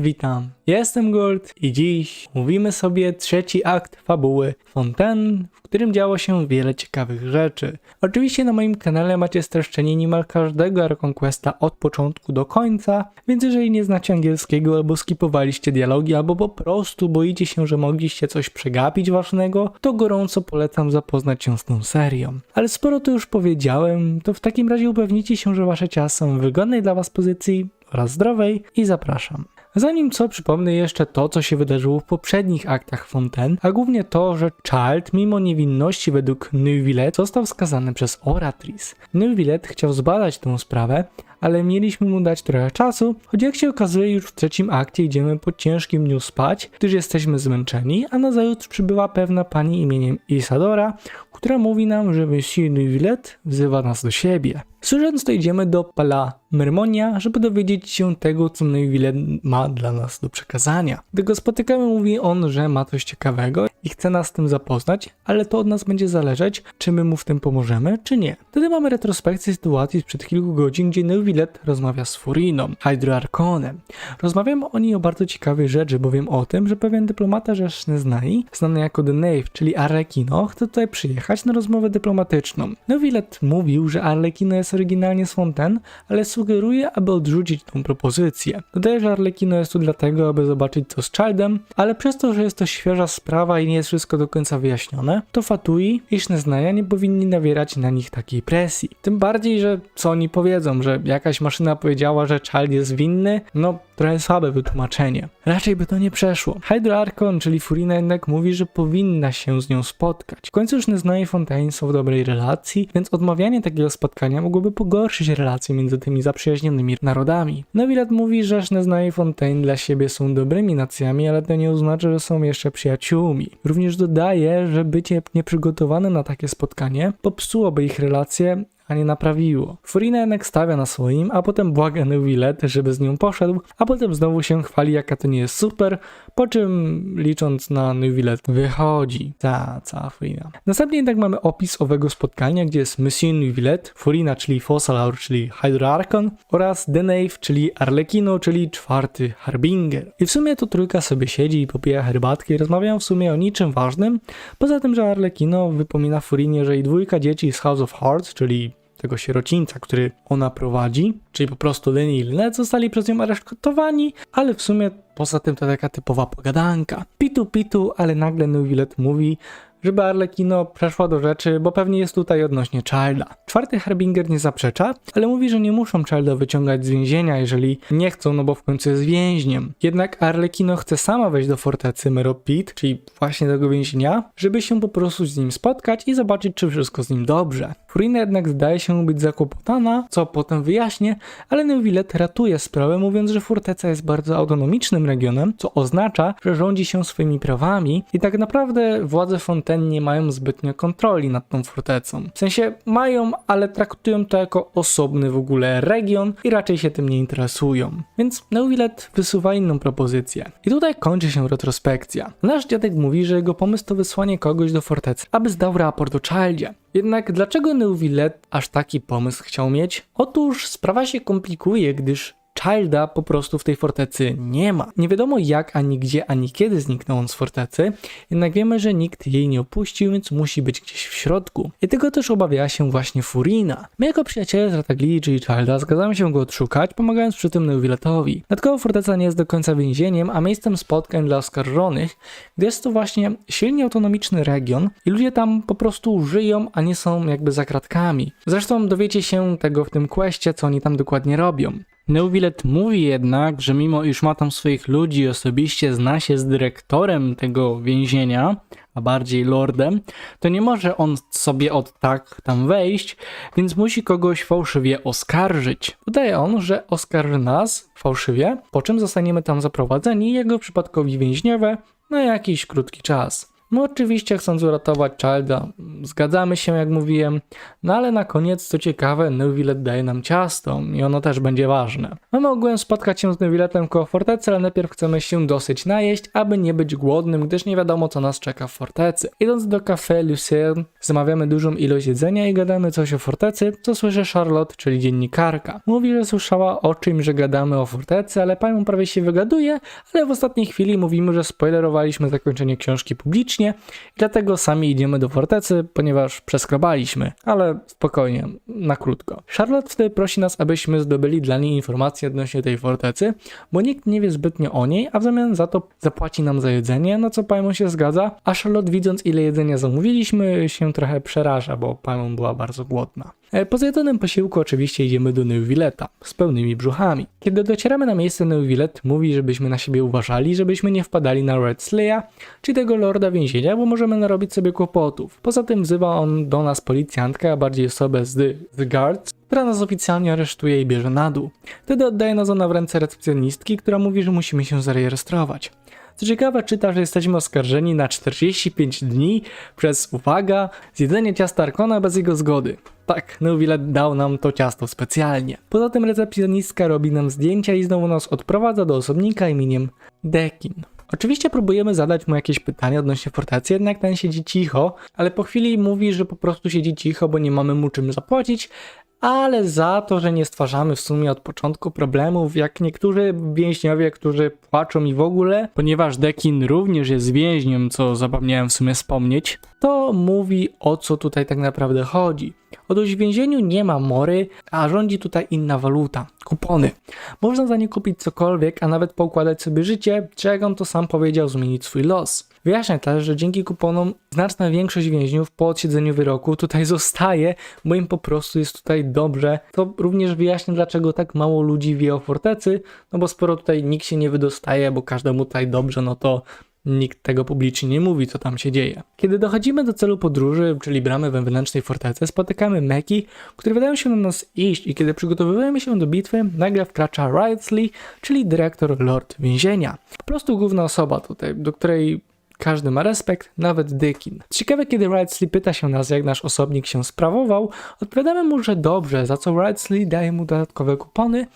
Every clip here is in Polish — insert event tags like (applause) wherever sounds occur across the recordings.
Witam, jestem Gold i dziś mówimy sobie trzeci akt fabuły Fontaine, w którym działo się wiele ciekawych rzeczy. Oczywiście na moim kanale macie streszczenie niemal każdego Archon Questa od początku do końca, więc jeżeli nie znacie angielskiego albo skipowaliście dialogi, albo po prostu boicie się, że mogliście coś przegapić ważnego, to gorąco polecam zapoznać się z tą serią. Ale sporo to już powiedziałem, to w takim razie upewnijcie się, że wasze ciała są w wygodnej dla was pozycji oraz zdrowej i zapraszam. Zanim co, przypomnę jeszcze to, co się wydarzyło w poprzednich aktach Fontaine, a głównie to, że Child, mimo niewinności według Neuvillette, został skazany przez Oratrice. Neuvillette chciał zbadać tę sprawę, ale mieliśmy mu dać trochę czasu, choć jak się okazuje już w trzecim akcie idziemy po ciężkim dniu spać, gdyż jesteśmy zmęczeni, a nazajutrz przybywa pewna pani imieniem Isadora, która mówi nam, że Monsieur Neuvillette wzywa nas do siebie. Słysząc to idziemy do Pala Mermonia, żeby dowiedzieć się tego, co Neuvillette ma dla nas do przekazania. Gdy go spotykamy, mówi on, że ma coś ciekawego i chce nas z tym zapoznać, ale to od nas będzie zależeć, czy my mu w tym pomożemy, czy nie. Wtedy mamy retrospekcję sytuacji sprzed kilku godzin, gdzie Neuvillette rozmawia z Furiną, Hydroarchonem. Rozmawiamy o niej o bardzo ciekawej rzeczy, bowiem o tym, że pewien dyplomata rzeczny znani, znany jako The Knave, czyli Arlecchino, chce tutaj przyjechać na rozmowę dyplomatyczną. Neuvillette mówił, że Arlecchino jest oryginalnie z Fontaine, ale sugeruje, aby odrzucić tą propozycję. Dodaje, że Arlecchino jest tu dlatego, aby zobaczyć co z Childem, ale przez to, że jest to świeża sprawa i nie jest wszystko do końca wyjaśnione, to Fatui i Szneznaja nie powinni nawierać na nich takiej presji. Tym bardziej, że co oni powiedzą, że jakaś maszyna powiedziała, że Child jest winny, no trochę słabe wytłumaczenie. Raczej by to nie przeszło. Hydroarchon, czyli Furina jednak mówi, że powinna się z nią spotkać. W końcu Szneznaja i Fontaine są w dobrej relacji, więc odmawianie takiego spotkania mogłoby pogorszyć relacje między tymi zaprzyjaźnionymi narodami. Nowilat mówi, że Szneznaja i Fontaine dla siebie są dobrymi nacjami, ale to nie oznacza, że są jeszcze przyjaciółmi. Również dodaje, że bycie nieprzygotowanym na takie spotkanie popsułoby ich relacje, a nie naprawiło. Furina jednak stawia na swoim, a potem błaga Neuvillette, żeby z nią poszedł, a potem znowu się chwali, jaka to nie jest super, po czym licząc na Neuvillette wychodzi. Ta, cała Furina. Następnie jednak mamy opis owego spotkania, gdzie jest Monsieur Neuvillette, Furina, czyli Fossalaur, czyli Hydroarchon oraz Denave, czyli Arlecchino, czyli czwarty Harbinger. I w sumie to trójka sobie siedzi i popija herbatkę i rozmawiają w sumie o niczym ważnym, poza tym, że Arlecchino wypomina Furinie, że i dwójka dzieci z House of Hearts, czyli tego sierocińca, który ona prowadzi, czyli po prostu Lenny i Lynette zostali przez nią aresztowani, ale w sumie poza tym to taka typowa pogadanka. Pitu pitu, ale nagle Neuvillette mówi, żeby Arlecchino przeszła do rzeczy, bo pewnie jest tutaj odnośnie Childa. Czwarty Harbinger nie zaprzecza, ale mówi, że nie muszą Childa wyciągać z więzienia, jeżeli nie chcą, no bo w końcu jest więźniem. Jednak Arlecchino chce sama wejść do fortecy Meropit, czyli właśnie tego więzienia, żeby się po prostu z nim spotkać i zobaczyć, czy wszystko z nim dobrze. Furina jednak zdaje się być zakłopotana, co potem wyjaśnię, ale Neuvillette ratuje sprawę, mówiąc, że forteca jest bardzo autonomicznym regionem, co oznacza, że rządzi się swoimi prawami i tak naprawdę władze Fontaine nie mają zbytnio kontroli nad tą fortecą. W sensie mają, ale traktują to jako osobny w ogóle region i raczej się tym nie interesują. Więc Neuvillette wysuwa inną propozycję. I tutaj kończy się retrospekcja. Nasz dziadek mówi, że jego pomysł to wysłanie kogoś do fortecy, aby zdał raport o Childzie. Jednak dlaczego Neuvillette aż taki pomysł chciał mieć? Otóż sprawa się komplikuje, gdyż Childa po prostu w tej fortecy nie ma. Nie wiadomo jak, ani gdzie, ani kiedy zniknął on z fortecy, jednak wiemy, że nikt jej nie opuścił, więc musi być gdzieś w środku. I tego też obawiała się właśnie Furina. My jako przyjaciele z Ratagli, czyli Childa, zgadzamy się go odszukać, pomagając przy tym Neuvilletowi. Dodatkowo forteca nie jest do końca więzieniem, a miejscem spotkań dla oskarżonych, gdy jest to właśnie silnie autonomiczny region i ludzie tam po prostu żyją, a nie są jakby za kratkami. Zresztą dowiecie się tego w tym questie, co oni tam dokładnie robią. Neuvillette mówi jednak, że mimo iż ma tam swoich ludzi osobiście zna się z dyrektorem tego więzienia, a bardziej lordem, to nie może on sobie od tak tam wejść, więc musi kogoś fałszywie oskarżyć. Dodaje on, że oskarży nas fałszywie, po czym zostaniemy tam zaprowadzeni, jego przypadkowi więźniowie, na jakiś krótki czas. My oczywiście chcąc uratować Childa, zgadzamy się jak mówiłem, no ale na koniec co ciekawe, Neuvillet daje nam ciasto i ono też będzie ważne. Mamy ogółem spotkać się z Neuvillettem koło fortecy, ale najpierw chcemy się dosyć najeść, aby nie być głodnym, gdyż nie wiadomo co nas czeka w fortecy. Idąc do Café Lucerne, zamawiamy dużą ilość jedzenia i gadamy coś o fortecy, co słyszy Charlotte, czyli dziennikarka. Mówi, że słyszała o czym, że gadamy o fortecy, ale panią prawie się wygaduje, ale w ostatniej chwili mówimy, że spoilerowaliśmy zakończenie książki publicznie i dlatego sami idziemy do fortecy, ponieważ przeskrobaliśmy, ale spokojnie, na krótko. Charlotte wtedy prosi nas, abyśmy zdobyli dla niej informacje odnośnie tej fortecy, bo nikt nie wie zbytnio o niej, a w zamian za to zapłaci nam za jedzenie, na co Paimon się zgadza, a Charlotte widząc ile jedzenia zamówiliśmy się trochę przeraża, bo Paimon była bardzo głodna. E, Po zjedzonym posiłku oczywiście idziemy do Neuvilleta z pełnymi brzuchami. Kiedy docieramy na miejsce Neuvillet, mówi, żebyśmy na siebie uważali, żebyśmy nie wpadali na Red Sleya, czyli tego lorda więzienia, bo możemy narobić sobie kłopotów. Poza tym wzywa on do nas policjantkę, a bardziej osobę z the Guards, która nas oficjalnie aresztuje i bierze na dół. Wtedy oddaje nas ona w ręce recepcjonistki, która mówi, że musimy się zarejestrować. Co ciekawe, czyta, że jesteśmy oskarżeni na 45 dni przez, uwaga, zjedzenie ciasta Arkona bez jego zgody. Tak, Neuvillet dał nam to ciasto specjalnie. Poza tym recepcjonistka robi nam zdjęcia i znowu nas odprowadza do osobnika imieniem Dekin. Oczywiście próbujemy zadać mu jakieś pytania odnośnie fortecy, jednak ten siedzi cicho, ale po chwili mówi, że po prostu siedzi cicho, bo nie mamy mu czym zapłacić, ale za to, że nie stwarzamy w sumie od początku problemów, jak niektórzy więźniowie, którzy płaczą i w ogóle, ponieważ Dekin również jest więźniem, co zapomniałem w sumie wspomnieć, to mówi o co tutaj tak naprawdę chodzi. Otóż w więzieniu nie ma mory, a rządzi tutaj inna waluta kupony. Można za nie kupić cokolwiek, a nawet poukładać sobie życie, jak on to sam powiedział, zmienić swój los. Wyjaśnia też, że dzięki kuponom znaczna większość więźniów po odsiedzeniu wyroku tutaj (laughs) zostaje, bo im po prostu jest tutaj dobrze. To również wyjaśnia, dlaczego tak mało ludzi wie o fortecy, no bo skoro tutaj nikt się nie wydostaje, bo każdemu tutaj dobrze, no to nikt tego publicznie nie mówi, co tam się dzieje. Kiedy dochodzimy do celu podróży, czyli bramy wewnętrznej fortecy, spotykamy Meki, które wydają się na nas iść i kiedy przygotowujemy się do bitwy, nagle wkracza Wrightsley, czyli dyrektor Lord Więzienia. Po prostu główna osoba tutaj, do której każdy ma respekt, nawet Dykin. Ciekawe, kiedy Wrightsley pyta się nas, jak nasz osobnik się sprawował, odpowiadamy mu, że dobrze, za co Wrightsley daje mu dodatkowe kupony,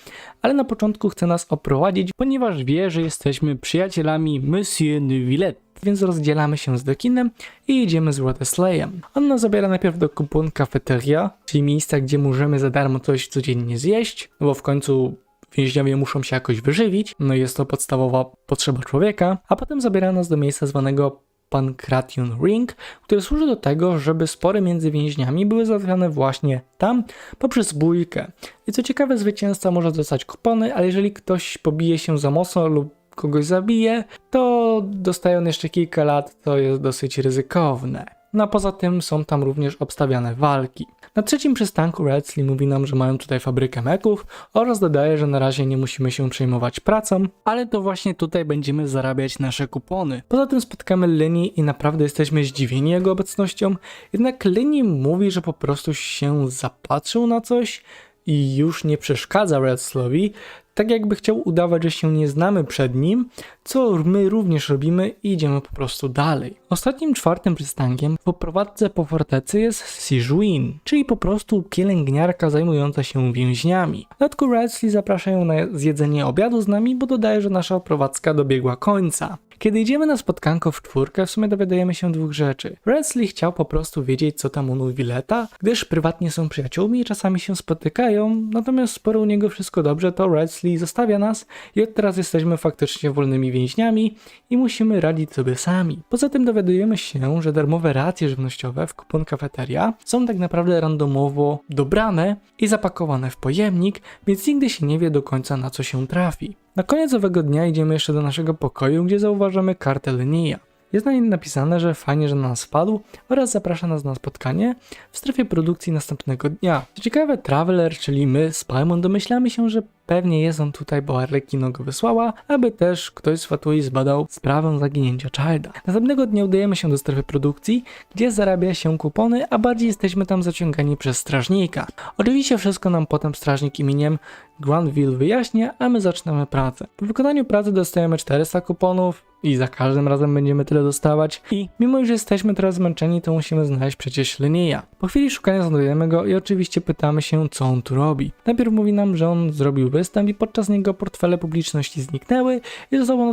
ale na początku chce nas oprowadzić, ponieważ wie, że jesteśmy przyjacielami Monsieur Neuvillette. Więc rozdzielamy się z Dekinem i idziemy z Wroteslayem. On nas zabiera najpierw do kupon Cafeteria, czyli miejsca, gdzie możemy za darmo coś codziennie zjeść, bo w końcu więźniowie muszą się jakoś wyżywić, no jest to podstawowa potrzeba człowieka, a potem zabiera nas do miejsca zwanego Pancration Ring, który służy do tego, żeby spory między więźniami były załatwiane właśnie tam poprzez bójkę. I co ciekawe, zwycięzca może dostać kupony, ale jeżeli ktoś pobije się za mocno lub kogoś zabije, to dostaje on jeszcze kilka lat, co jest dosyć ryzykowne. No a poza tym są tam również obstawiane walki. Na trzecim przystanku Redsley mówi nam, że mają tutaj fabrykę meków oraz dodaje, że na razie nie musimy się przejmować pracą, ale to właśnie tutaj będziemy zarabiać nasze kupony. Poza tym spotkamy Leni i naprawdę jesteśmy zdziwieni jego obecnością, jednak Leni mówi, że po prostu się zapatrzył na coś i już nie przeszkadza Redslowi, tak jakby chciał udawać, że się nie znamy przed nim, co my również robimy i idziemy po prostu dalej. Ostatnim czwartym przystankiem w oprowadzce po fortecy jest Sijuin, czyli po prostu pielęgniarka zajmująca się więźniami. W dodatku Redsley zaprasza ją na zjedzenie obiadu z nami, bo dodaje, że nasza oprowadzka dobiegła końca. Kiedy idziemy na spotkanko w czwórkę, w sumie dowiadujemy się dwóch rzeczy. Redsley chciał po prostu wiedzieć, co tam u Nuvileta, gdyż prywatnie są przyjaciółmi i czasami się spotykają, natomiast skoro u niego wszystko dobrze, to Redsley zostawia nas i od teraz jesteśmy faktycznie wolnymi więźniami i musimy radzić sobie sami. Poza tym dowiadujemy się, że darmowe racje żywnościowe w kupon kafeteria są tak naprawdę randomowo dobrane i zapakowane w pojemnik, więc nigdy się nie wie do końca na co się trafi. Na koniec owego dnia idziemy jeszcze do naszego pokoju, gdzie zauważamy kartę Lenia. Jest na nim napisane, że fajnie, że na nas wpadł oraz zaprasza nas na spotkanie w strefie produkcji następnego dnia. Co ciekawe, Traveler, czyli my z Paimon domyślamy się, że pewnie jest on tutaj, bo Arlecchino go wysłała, aby też ktoś z Fatui zbadał sprawę zaginięcia Childa. Następnego dnia udajemy się do strefy produkcji, gdzie zarabia się kupony, a bardziej jesteśmy tam zaciągani przez strażnika. Oczywiście wszystko nam potem strażnik imieniem Granville wyjaśnia, a my zaczynamy pracę. Po wykonaniu pracy dostajemy 400 kuponów, i za każdym razem będziemy tyle dostawać. I mimo, że jesteśmy teraz zmęczeni, to musimy znaleźć przecież Linnea. Po chwili szukania znajdujemy go i oczywiście pytamy się, co on tu robi. Najpierw mówi nam, że on zrobił występ i podczas niego portfele publiczności zniknęły i został on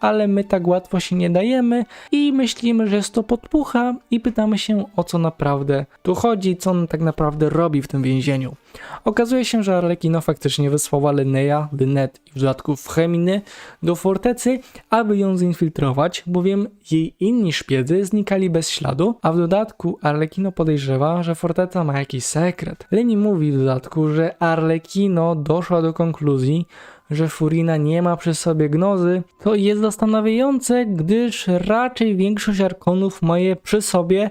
ale my tak łatwo się nie dajemy i myślimy, że jest to podpucha i pytamy się, o co naprawdę tu chodzi, co on tak naprawdę robi w tym więzieniu. Okazuje się, że Arlekino faktycznie wysłała Linnea, Lynette i w dodatku Feminy do fortecy, aby ją zinfiltrować, bowiem jej inni szpiedzy znikali bez śladu, a w dodatku Arlekino podejrzewa, że forteca ma jakiś sekret. Leni mówi w dodatku, że Arlekino doszła do konkluzji, że Furina nie ma przy sobie gnozy, to jest zastanawiające, gdyż raczej większość arkonów ma je przy sobie,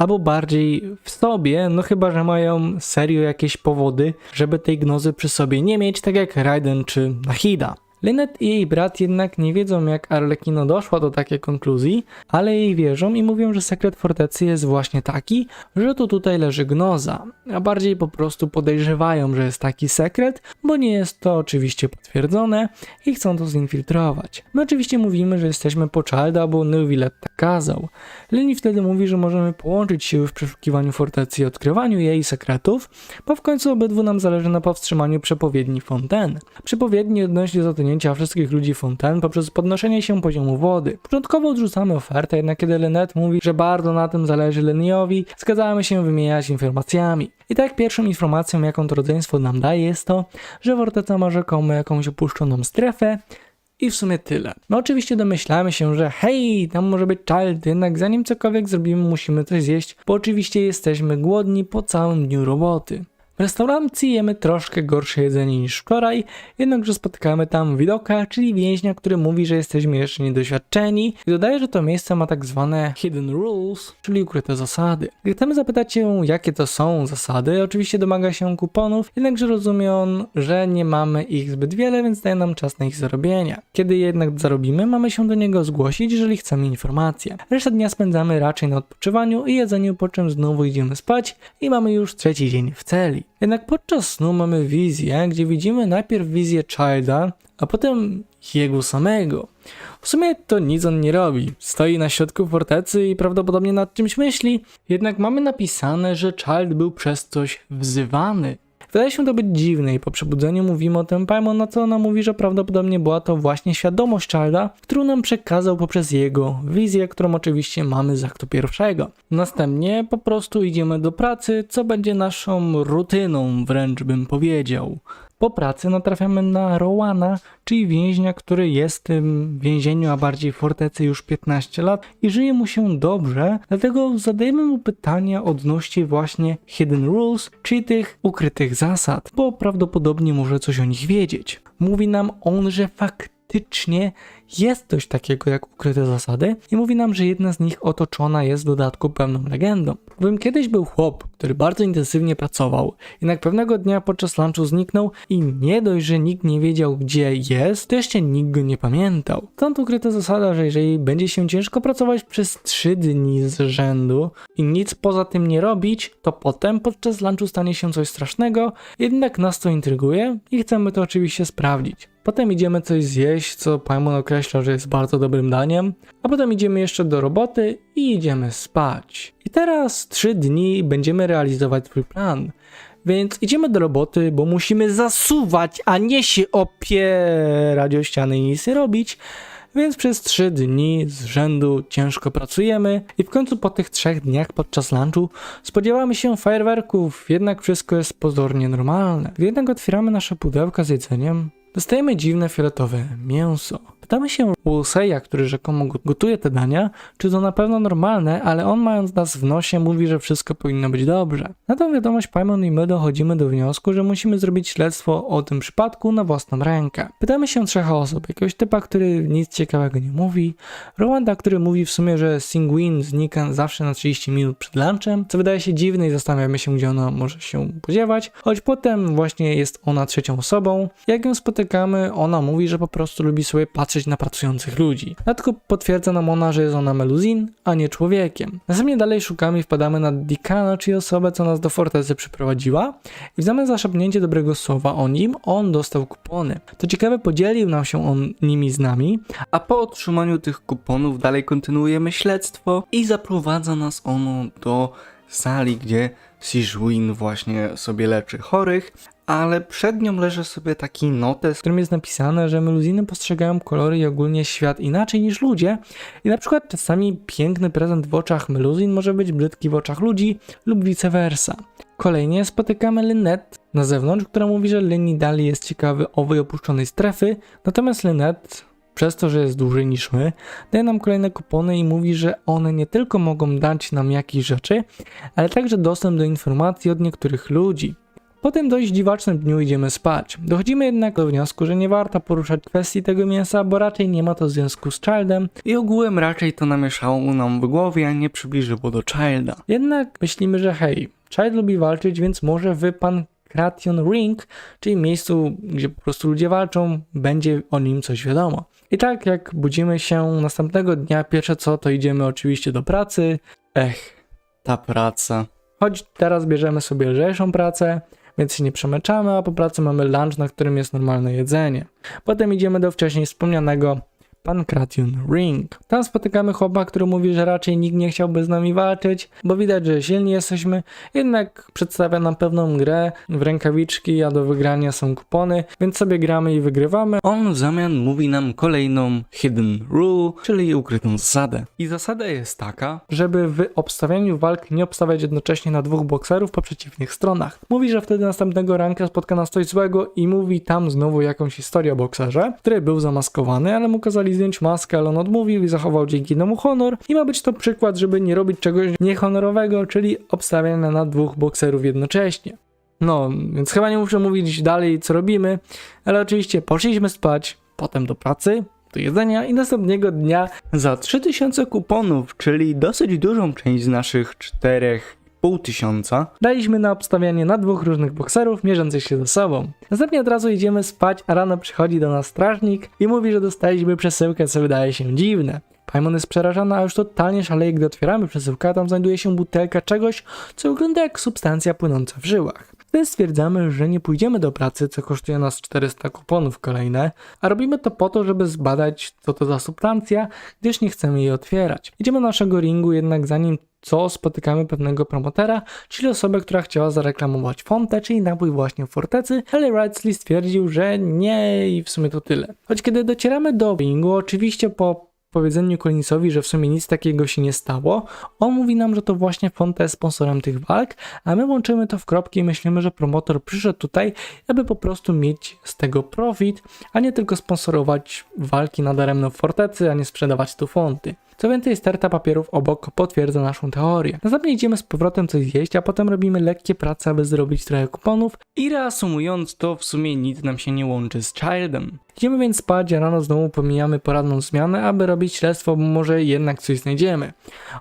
albo bardziej w sobie, no chyba, że mają serio jakieś powody, żeby tej gnozy przy sobie nie mieć, tak jak Raiden czy Nahida. Lynette i jej brat jednak nie wiedzą, jak Arlekino doszła do takiej konkluzji, ale jej wierzą i mówią, że sekret fortecy jest właśnie taki, że to tutaj leży gnoza, a bardziej po prostu podejrzewają, że jest taki sekret, bo nie jest to oczywiście potwierdzone i chcą to zinfiltrować. My oczywiście mówimy, że jesteśmy po Childa, bo Neuvillette tak kazał. Leni wtedy mówi, że możemy połączyć siły w przeszukiwaniu fortecy i odkrywaniu jej sekretów, bo w końcu obydwu nam zależy na powstrzymaniu przepowiedni Fontaine. Przepowiedni odnośnie zatonięcia wszystkich ludzi Fontaine poprzez podnoszenie się poziomu wody. Początkowo odrzucamy ofertę, jednak kiedy Lynette mówi, że bardzo na tym zależy Leniowi, zgadzamy się wymieniać informacjami. I tak pierwszą informacją, jaką to rodzeństwo nam daje, jest to, że forteca ma rzekomo jakąś opuszczoną strefę, i w sumie tyle. No oczywiście domyślamy się, że hej, tam może być child, jednak zanim cokolwiek zrobimy, musimy coś zjeść, bo oczywiście jesteśmy głodni po całym dniu roboty. W restauracji jemy troszkę gorsze jedzenie niż wczoraj, jednakże spotykamy tam widoka, czyli więźnia, który mówi, że jesteśmy jeszcze niedoświadczeni i dodaje, że to miejsce ma tak zwane hidden rules, czyli ukryte zasady. Gdy chcemy zapytać się, jakie to są zasady, oczywiście domaga się kuponów, jednakże rozumie on, że nie mamy ich zbyt wiele, więc daje nam czas na ich zarobienia. Kiedy jednak zarobimy, mamy się do niego zgłosić, jeżeli chcemy informacje. Resztę dnia spędzamy raczej na odpoczywaniu i jedzeniu, po czym znowu idziemy spać i mamy już trzeci dzień w celi. Jednak podczas snu mamy wizję, gdzie widzimy najpierw wizję Childa, a potem jego samego. W sumie to nic on nie robi. Stoi na środku fortecy i prawdopodobnie nad czymś myśli. Jednak mamy napisane, że Child był przez coś wzywany. Wydaje się to być dziwne i po przebudzeniu mówimy o tym Paimon, na co ona mówi, że prawdopodobnie była to właśnie świadomość Childa, którą nam przekazał poprzez jego wizję, którą oczywiście mamy z aktu pierwszego. Następnie po prostu idziemy do pracy, co będzie naszą rutyną, wręcz bym powiedział. Po pracy natrafiamy na Rowana, czyli więźnia, który jest w więzieniu, a bardziej fortecy już 15 lat i żyje mu się dobrze, dlatego zadajemy mu pytania odnośnie właśnie hidden rules, czyli tych ukrytych zasad, bo prawdopodobnie może coś o nich wiedzieć. Mówi nam on, że faktycznie jest coś takiego jak ukryte zasady i mówi nam, że jedna z nich otoczona jest w dodatku pewną legendą. Bowiem kiedyś był chłop, który bardzo intensywnie pracował, jednak pewnego dnia podczas lunchu zniknął i nie dość, że nikt nie wiedział gdzie jest, to jeszcze nikt go nie pamiętał. Stąd ukryta zasada, że jeżeli będzie się ciężko pracować przez 3 dni z rzędu i nic poza tym nie robić, to potem podczas lunchu stanie się coś strasznego, jednak nas to intryguje i chcemy to oczywiście sprawdzić. Potem idziemy coś zjeść, co Paimon określa, że jest bardzo dobrym daniem, a potem idziemy jeszcze do roboty i idziemy spać. I teraz trzy dni będziemy realizować swój plan. Więc idziemy do roboty, bo musimy zasuwać, a nie się opierać o ściany i nic nie robić. Więc przez trzy dni z rzędu ciężko pracujemy i w końcu po tych trzech dniach podczas lunchu spodziewamy się fajerwerków, jednak wszystko jest pozornie normalne. Gdy jednak otwieramy nasze pudełka z jedzeniem, dostajemy dziwne fioletowe mięso. Pytamy się Woolseya, który rzekomo gotuje te dania, czy to na pewno normalne, ale on mając nas w nosie mówi, że wszystko powinno być dobrze. Na tą wiadomość Paimon i my dochodzimy do wniosku, że musimy zrobić śledztwo o tym przypadku na własną rękę. Pytamy się trzech osób, jakiegoś typa, który nic ciekawego nie mówi, Rowanda, który mówi w sumie, że Singwin znika zawsze na 30 minut przed lunchem, co wydaje się dziwne i zastanawiamy się, gdzie ona może się podziewać, choć potem właśnie jest ona trzecią osobą. Jak ją spotykamy, ona mówi, że po prostu lubi sobie patrzeć na pracujących ludzi. Dlatego potwierdza nam ona, że jest ona meluzin, a nie człowiekiem. Następnie dalej szukamy i wpadamy na Dikana, czyli osobę, co nas do fortecy przyprowadziła i w zamian za szepnięcie dobrego słowa o nim, on dostał kupony. To ciekawe, podzielił nam się on nimi z nami, a po otrzymaniu tych kuponów dalej kontynuujemy śledztwo i zaprowadza nas ono do sali, gdzie Sijuin właśnie sobie leczy chorych, ale przed nią leży sobie taki notes, w którym jest napisane, że meluziny postrzegają kolory i ogólnie świat inaczej niż ludzie i na przykład czasami piękny prezent w oczach meluzin może być brzydki w oczach ludzi lub vice versa. Kolejnie spotykamy Lynette na zewnątrz, która mówi, że Lenny dalej jest ciekawy owej opuszczonej strefy, natomiast Lynette przez to, że jest dłużej niż my, daje nam kolejne kupony i mówi, że one nie tylko mogą dać nam jakieś rzeczy, ale także dostęp do informacji od niektórych ludzi. Po tym dość dziwacznym dniu idziemy spać. Dochodzimy jednak do wniosku, że nie warto poruszać kwestii tego mięsa, bo raczej nie ma to związku z Childem i ogółem raczej to namieszało nam w głowie, a nie przybliżyło do Childa. Jednak myślimy, że hej, Child lubi walczyć, więc może wy pan Kration Ring, czyli miejscu, gdzie po prostu ludzie walczą, będzie o nim coś wiadomo. I tak jak budzimy się następnego dnia, pierwsze co, to idziemy oczywiście do pracy. Ech, ta praca. Choć teraz bierzemy sobie lżejszą pracę, więc się nie przemęczamy, a po pracy mamy lunch, na którym jest normalne jedzenie. Potem idziemy do wcześniej wspomnianego Pancration Ring. Tam spotykamy chłopa, który mówi, że raczej nikt nie chciałby z nami walczyć, bo widać, że silni jesteśmy, jednak przedstawia nam pewną grę w rękawiczki, a do wygrania są kupony, więc sobie gramy i wygrywamy. On w zamian mówi nam kolejną hidden rule, czyli ukrytą zasadę. I zasada jest taka, żeby w obstawianiu walk nie obstawiać jednocześnie na dwóch bokserów po przeciwnych stronach. Mówi, że wtedy następnego ranka spotka nas coś złego i mówi tam znowu jakąś historię o bokserze, który był zamaskowany, ale mu kazali zdjąć maskę, ale on odmówił i zachował dzięki temu honor. I ma być to przykład, żeby nie robić czegoś niehonorowego, czyli obstawiania na dwóch bokserów jednocześnie. No, więc chyba nie muszę mówić dalej, co robimy, ale oczywiście poszliśmy spać, potem do pracy, do jedzenia i następnego dnia za 3000 kuponów, czyli dosyć dużą część z naszych 4,5 tysiąca, daliśmy na obstawianie na dwóch różnych bokserów mierzących się ze sobą. Następnie od razu idziemy spać, a rano przychodzi do nas strażnik i mówi, że dostaliśmy przesyłkę, co wydaje się dziwne. Paimon jest przerażona, a już totalnie szaleje, gdy otwieramy przesyłkę, a tam znajduje się butelka czegoś, co wygląda jak substancja płynąca w żyłach. Wtedy stwierdzamy, że nie pójdziemy do pracy, co kosztuje nas 400 kuponów kolejne, a robimy to po to, żeby zbadać, co to za substancja, gdyż nie chcemy jej otwierać. Idziemy do naszego ringu, jednak zanim co spotykamy pewnego promotera, czyli osobę, która chciała zareklamować Fontę, czyli napój właśnie w fortecy, ale Wrightsley stwierdził, że nie i w sumie to tyle. Choć kiedy docieramy do ringu, oczywiście po powiedzeniu Collinsowi, że w sumie nic takiego się nie stało, on mówi nam, że to właśnie Fonta jest sponsorem tych walk, a my łączymy to w kropki i myślimy, że promotor przyszedł tutaj, aby po prostu mieć z tego profit, a nie tylko sponsorować walki nadaremno w fortecy, a nie sprzedawać tu fonty. Co więcej, sterta papierów obok potwierdza naszą teorię. Następnie idziemy z powrotem coś zjeść, a potem robimy lekkie prace, aby zrobić trochę kuponów i reasumując to, w sumie nic nam się nie łączy z Childem. Idziemy więc spać, a rano znowu pomijamy poranną zmianę, aby robić śledztwo, bo może jednak coś znajdziemy.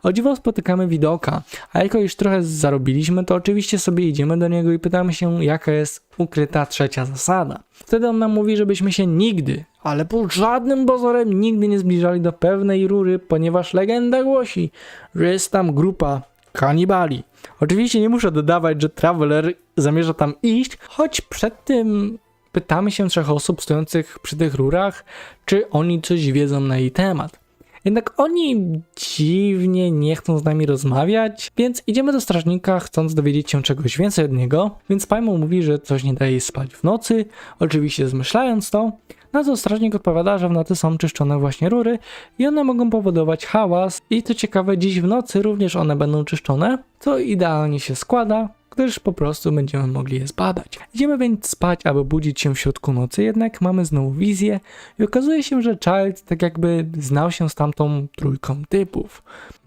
O dziwo spotykamy widoka, a jako już trochę zarobiliśmy, to oczywiście sobie idziemy do niego i pytamy się, jaka jest ukryta trzecia zasada. Wtedy on nam mówi, żebyśmy się nigdy, ale pod żadnym pozorem nigdy nie zbliżali do pewnej rury, ponieważ legenda głosi, że jest tam grupa kanibali. Oczywiście nie muszę dodawać, że Traveler zamierza tam iść, choć przed tym pytamy się trzech osób stojących przy tych rurach, czy oni coś wiedzą na jej temat. Jednak oni dziwnie nie chcą z nami rozmawiać, więc idziemy do strażnika, chcąc dowiedzieć się czegoś więcej od niego. Więc Paimon mówi, że coś nie daje spać w nocy, oczywiście zmyślając to. Na co strażnik odpowiada, że w nocy są czyszczone właśnie rury i one mogą powodować hałas. I co ciekawe, dziś w nocy również one będą czyszczone, co idealnie się składa, gdyż po prostu będziemy mogli je zbadać. Idziemy więc spać, aby budzić się w środku nocy, jednak mamy znowu wizję i okazuje się, że Child tak jakby znał się z tamtą trójką typów.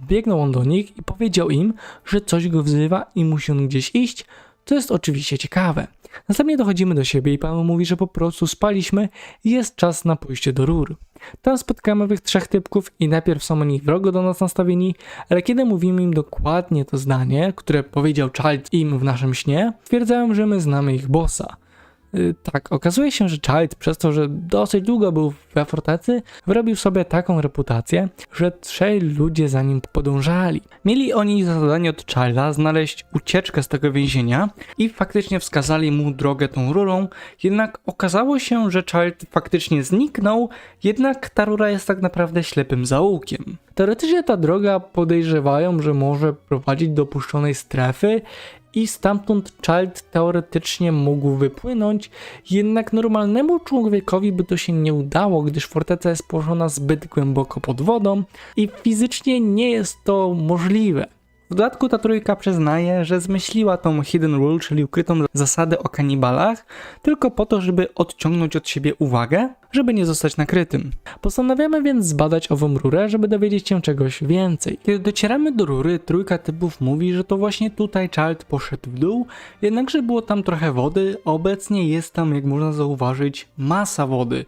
Biegnął on do nich i powiedział im, że coś go wzywa i musi on gdzieś iść, co jest oczywiście ciekawe. Następnie dochodzimy do siebie i pan mówi, że po prostu spaliśmy i jest czas na pójście do rur. Tam spotkamy tych trzech typków i najpierw są oni wrogo do nas nastawieni, ale kiedy mówimy im dokładnie to zdanie, które powiedział Child im w naszym śnie, stwierdzają, że my znamy ich bossa. Y, Tak, okazuje się, że Child przez to, że dosyć długo był we fortecy, wyrobił sobie taką reputację, że trzej ludzie za nim podążali. Mieli oni za zadanie od Childa znaleźć ucieczkę z tego więzienia i faktycznie wskazali mu drogę tą rurą, jednak okazało się, że Child faktycznie zniknął, jednak ta rura jest tak naprawdę ślepym zaułkiem. Teoretycznie ta droga podejrzewają, że może prowadzić do opuszczonej strefy i stamtąd Child teoretycznie mógł wypłynąć, jednak normalnemu człowiekowi by to się nie udało, gdyż forteca jest położona zbyt głęboko pod wodą i fizycznie nie jest to możliwe. W dodatku ta trójka przyznaje, że zmyśliła tą hidden rule, czyli ukrytą zasadę o kanibalach, tylko po to, żeby odciągnąć od siebie uwagę, żeby nie zostać nakrytym. Postanawiamy więc zbadać ową rurę, żeby dowiedzieć się czegoś więcej. Kiedy docieramy do rury, trójka typów mówi, że to właśnie tutaj Child poszedł w dół, jednakże było tam trochę wody, obecnie jest tam, jak można zauważyć, masa wody.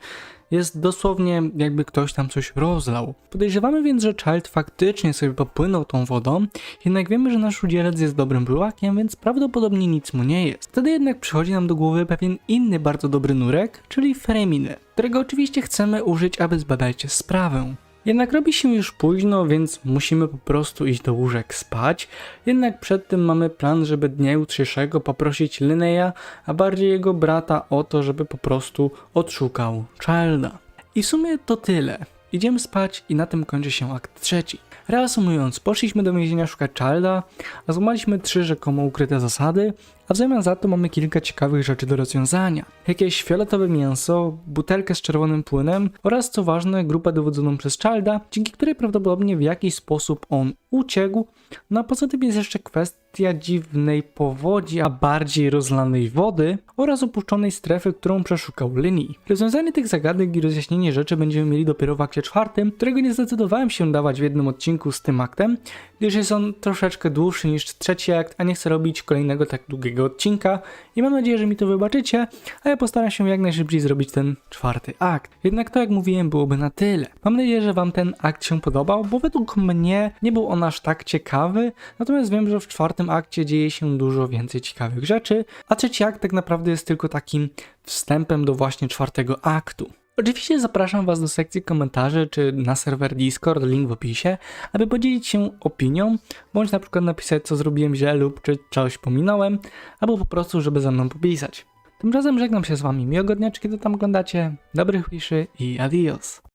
Jest dosłownie jakby ktoś tam coś rozlał. Podejrzewamy więc, że Child faktycznie sobie popłynął tą wodą, jednak wiemy, że nasz udzielec jest dobrym bryłakiem, więc prawdopodobnie nic mu nie jest. Wtedy jednak przychodzi nam do głowy pewien inny bardzo dobry nurek, czyli Freminy, którego oczywiście chcemy użyć, aby zbadać sprawę. Jednak robi się już późno, więc musimy po prostu iść do łóżek spać. Jednak przed tym mamy plan, żeby dnia jutrzejszego poprosić Linnea, a bardziej jego brata o to, żeby po prostu odszukał Childa. I w sumie to tyle. Idziemy spać i na tym kończy się akt trzeci. Reasumując, poszliśmy do więzienia szukać Childa, a złamaliśmy trzy rzekomo ukryte zasady, a w zamian za to mamy kilka ciekawych rzeczy do rozwiązania. Jakieś fioletowe mięso, butelkę z czerwonym płynem oraz co ważne grupę dowodzoną przez Childa, dzięki której prawdopodobnie w jakiś sposób on uciekł. No a poza tym jest jeszcze kwestia dziwnej powodzi, a bardziej rozlanej wody oraz opuszczonej strefy, którą przeszukał Linii. Rozwiązanie tych zagadek i rozjaśnienie rzeczy będziemy mieli dopiero w akcie czwartym, którego nie zdecydowałem się dawać w jednym odcinku z tym aktem, gdyż jest on troszeczkę dłuższy niż trzeci akt, a nie chcę robić kolejnego tak długiego odcinka i mam nadzieję, że mi to wybaczycie, a ja postaram się jak najszybciej zrobić ten czwarty akt. Jednak to jak mówiłem byłoby na tyle. Mam nadzieję, że wam ten akt się podobał, bo według mnie nie był on aż tak ciekawy, natomiast wiem, że w czwartym akcie dzieje się dużo więcej ciekawych rzeczy, a trzeci akt tak naprawdę jest tylko takim wstępem do właśnie czwartego aktu. Oczywiście zapraszam Was do sekcji komentarzy czy na serwer Discord, link w opisie, aby podzielić się opinią, bądź na przykład napisać co zrobiłem źle lub czy coś pominąłem, albo po prostu żeby ze mną popisać. Tymczasem żegnam się z Wami, miłego dnia czy kiedy tam oglądacie, dobrych piszy i adios.